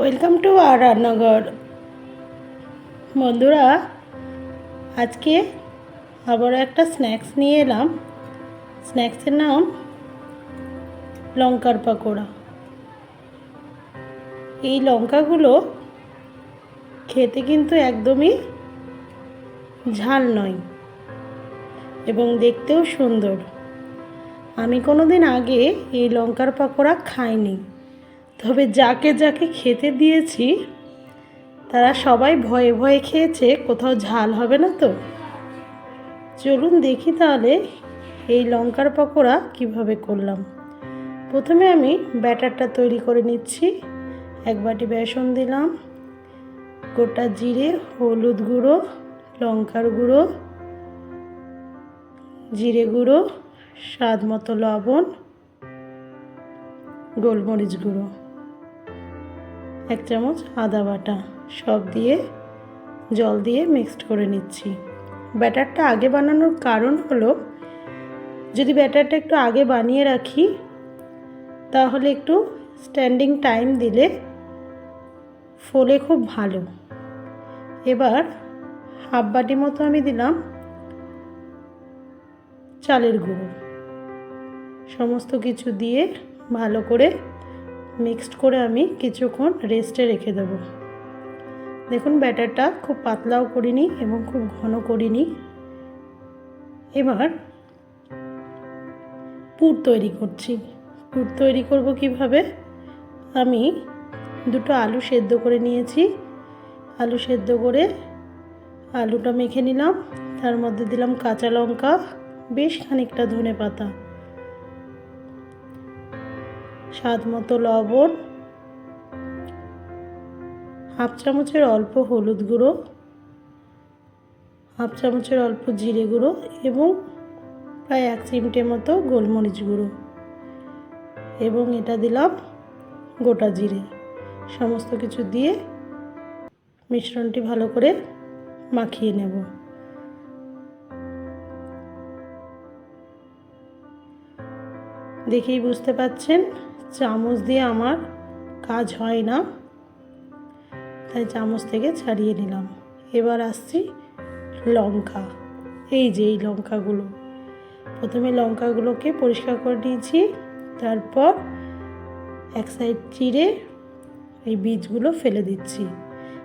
Welcome to আর রান্নাঘর। বন্ধুরা, আজকে আবার একটা স্ন্যাক্স নিয়ে এলাম। স্ন্যাক্সের নাম লঙ্কার পাকোড়া। এই লঙ্কাগুলো খেতে কিন্তু একদমই ঝাল নয় এবং দেখতেও সুন্দর। আমি কোনো দিন আগে এই লঙ্কার পাকোড়া খাইনি। তবে যাকে যাকে খেতে দিয়েছি, তারা সবাই ভয়ে ভয়ে খেয়েছে, কোথাও ঝাল হবে না তো। চলুন দেখি তাহলে এই লঙ্কার পকোড়া কীভাবে করলাম। প্রথমে আমি ব্যাটারটা তৈরি করে নিচ্ছি। এক বাটি বেসন দিলাম, গোটা জিরে, হলুদ গুঁড়ো, লঙ্কার গুঁড়ো, জিরে গুঁড়ো, স্বাদ মতো লবণ, গোলমরিচ গুঁড়ো। এক চামচ আদা বাটা, সব দিয়ে জল দিয়ে মিক্সড করে নিচ্ছি। ব্যাটারটা আগে বানানোর কারণ হলো, যদি ব্যাটারটা একটু আগে বানিয়ে রাখি, তাহলে একটু স্ট্যান্ডিং টাইম দিলে ফোলে খুব ভালো। এবার হাফ বাটি মতো আমি দিলাম চালের গুঁড়ো। সমস্ত কিছু দিয়ে ভালো করে মিক্সড করে আমি কিছুক্ষণ রেস্টে রেখে দেবো। দেখুন, ব্যাটারটা খুব পাতলাও করিনি এবং খুব ঘন করিনি। এবার পুর তৈরি করছি। পুর তৈরি করব কীভাবে? আমি দুটো আলু সেদ্ধ করে নিয়েছি। আলু সেদ্ধ করে আলুটা মেখে নিলাম। তার মধ্যে দিলাম কাঁচা লঙ্কা, বেশ খানিকটা ধনে পাতা স্বাদ মতো লবণ, হাফ চামচের অল্প হলুদ গুঁড়ো, হাফ চামচের অল্প জিরে গুঁড়ো এবং প্রায় এক চিমটে মতো গোলমরিচ গুঁড়ো এবং এটা দিলাম গোটা জিরে। সমস্ত কিছু দিয়ে মিশ্রণটি ভালো করে মাখিয়ে নেব। দেখেই বুঝতে পাচ্ছেন চামচ দিয়ে আমার কাজ হয় না। তাই চামচ থেকে ছাড়িয়ে নিলাম। এবার আসছি লঙ্কা। এই যে, এই লঙ্কাগুলো। প্রথমে লঙ্কাগুলোকে পরিষ্কার করে নিয়েছি। তারপর এক সাইড চিড়ে এই বীজগুলো ফেলে দিচ্ছি।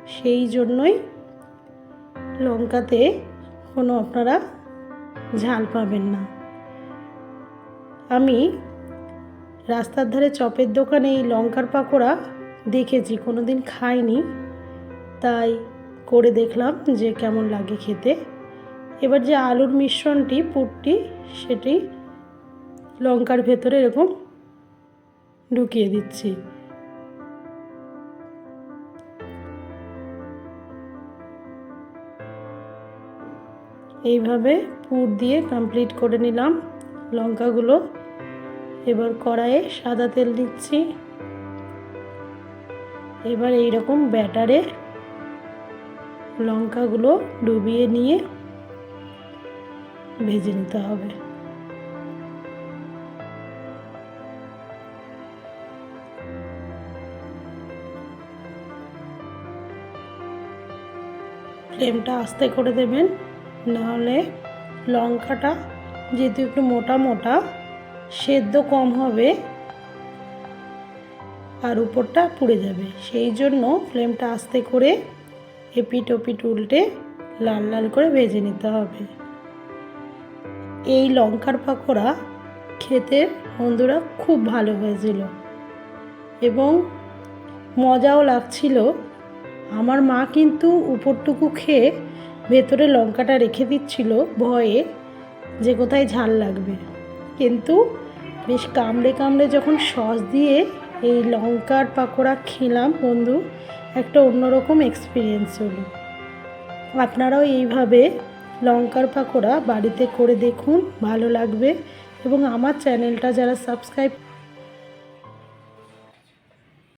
সেই জন্যই লঙ্কাতে কোনো আপনারা ঝাল পাবেন না। আমি রাস্তার ধারে চপের দোকানে এই লঙ্কার পাকোড়া দেখেছি কোনো দিন খাইনি। তাই করে দেখলাম যে কেমন লাগে খেতে। এবার যে আলুর মিশ্রণটি, পুরটি, সেটি লঙ্কার ভেতরে এরকম ঢুকিয়ে দিচ্ছি। এইভাবে পুর দিয়ে কমপ্লিট করে নিলাম লঙ্কাগুলো। এবার কড়াইয়ে সাদা তেল দিচ্ছি। এবার এই রকম ব্যাটারে লঙ্কাগুলো ডুবিয়ে নিয়ে ভেজে নিতে হবে। ফ্লেমটা আস্তে করে দেবেন, নাহলে লঙ্কাটা যেহেতু একটু মোটা মোটা সেদ্ধ কম হবে আর উপরটা পুড়ে যাবে। সেই জন্য ফ্লেমটা আস্তে করে এপিট ওপিট উল্টে লাল লাল করে ভেজে নিতে হবে। এই লঙ্কার পাকোড়া খেতে বন্ধুরা খুব ভালো হয়েছিল এবং মজাও লাগছিল। আমার মা কিন্তু উপরটুকু খেয়ে ভেতরে লঙ্কাটা রেখে দিচ্ছিল ভয়ে যে কোথায় ঝাল লাগবে। কিন্তু বেশ কামড়ে কামড়ে যখন সস দিয়ে এই লঙ্কার পাকোড়া খেলাম, বন্ধু, একটা অন্যরকম এক্সপিরিয়েন্স হলো। আপনারাও এইভাবে লঙ্কার পাকোড়া বাড়িতে করে দেখুন, ভালো লাগবে। এবং আমার চ্যানেলটা যারা সাবস্ক্রাইব